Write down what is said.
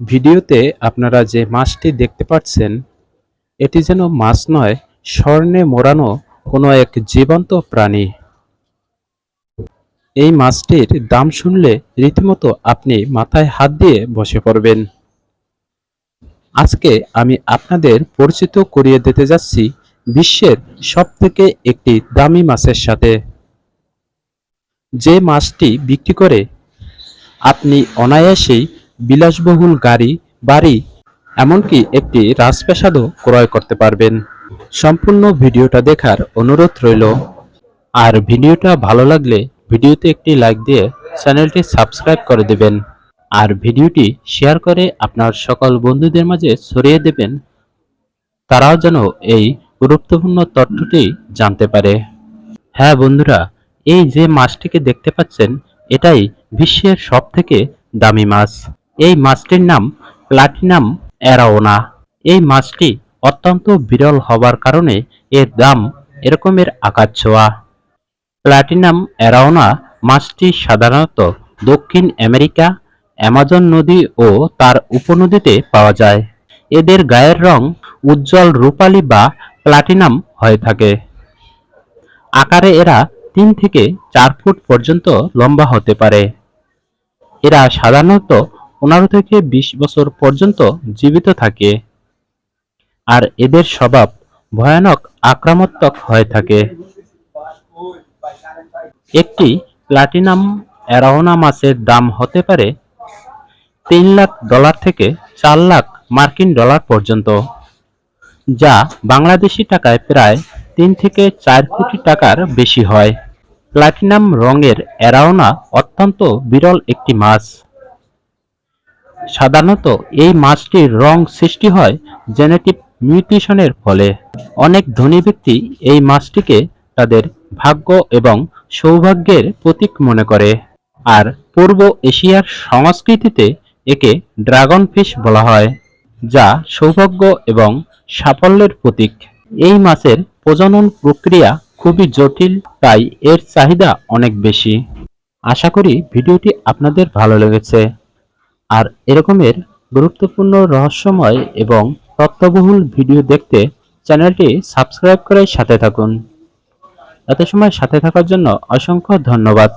ভিডিওতে আপনারা যে মাছটি দেখতে পাচ্ছেন, এটি যেন মাছ নয়, স্বর্ণে মোড়ানো কোনো এক জীবন্ত প্রাণী। এই মাছটির দাম শুনলে রীতিমতো আপনি মাথায় হাত দিয়ে বসে পড়বেন। আজকে আমি আপনাদের পরিচিত করিয়ে দিতে যাচ্ছি বিশ্বের সবথেকে একটি দামি মাছের সাথে। যে মাছটি বিক্রি করে আপনি অনায়াসেই বিলাসবহুল গাড়ি, বাড়ি, এমনকি একটি রাজপ্রাসাদও ক্রয় করতে পারবেন। সম্পূর্ণ ভিডিওটা দেখার অনুরোধ রইল। আর ভিডিওটা ভালো লাগলে ভিডিওতে একটি লাইক দিয়ে চ্যানেলটি সাবস্ক্রাইব করে দেবেন। আর ভিডিওটি শেয়ার করে আপনার সকল বন্ধুদের মাঝে ছড়িয়ে দেবেন। তারাও যেন এই গুরুত্বপূর্ণ তথ্যটি জানতে পারে। হ্যাঁ বন্ধুরা, এই যে মাছটিকে দেখতে পাচ্ছেন, এটাই বিশ্বের সব থেকে দামি মাছ। এই মাছটির নাম প্লাটিনাম অ্যারাওনা। এই মাছটি অত্যন্ত বিরল হবার কারণে এর দাম এরকমের আকার ছোঁয়া। প্লাটিনাম অ্যারাওনা মাছটি সাধারণত দক্ষিণ আমেরিকা, অ্যামাজন নদী ও তার উপনদীতে পাওয়া যায়। এদের গায়ের রং উজ্জ্বল রূপালী বা প্লাটিনাম হয়ে থাকে। আকারে এরা তিন থেকে চার ফুট পর্যন্ত লম্বা হতে পারে। এরা সাধারণত পনেরো থেকে বিশ বছর পর্যন্ত জীবিত থাকে। আর এদের স্বভাব ভয়ানক আক্রমণাত্মক হয়ে থাকে। একটি প্লাটিনাম অ্যারাওনা মাছের দাম হতে পারে তিন লাখ ডলার থেকে চার লাখ মার্কিন ডলার পর্যন্ত, যা বাংলাদেশি টাকায় প্রায় তিন থেকে চার কোটি টাকার বেশি হয়। প্লাটিনাম রঙের অ্যারাওনা অত্যন্ত বিরল একটি মাছ। সাধারণত এই মাছটির রং সৃষ্টি হয় জেনেটিক মিউটেশনের ফলে। অনেক ধনী ব্যক্তি এই মাছটিকে তাদের ভাগ্য এবং সৌভাগ্যের প্রতীক মনে করে। আর পূর্ব এশিয়ার সংস্কৃতিতে একে ড্রাগন ফিশ বলা হয়, যা সৌভাগ্য এবং সাফল্যের প্রতীক। এই মাছের প্রজনন প্রক্রিয়া খুবই জটিল, তাই এর চাহিদা অনেক বেশি। আশা করি ভিডিওটি আপনাদের ভালো লেগেছে। আর এরকমের গুরুত্বপূর্ণ রহস্যময় এবং তথ্যবহুল ভিডিও দেখতে চ্যানেলটি সাবস্ক্রাইব করে সাথে থাকুন। এত সময় সাথে থাকার জন্য অসংখ্য ধন্যবাদ।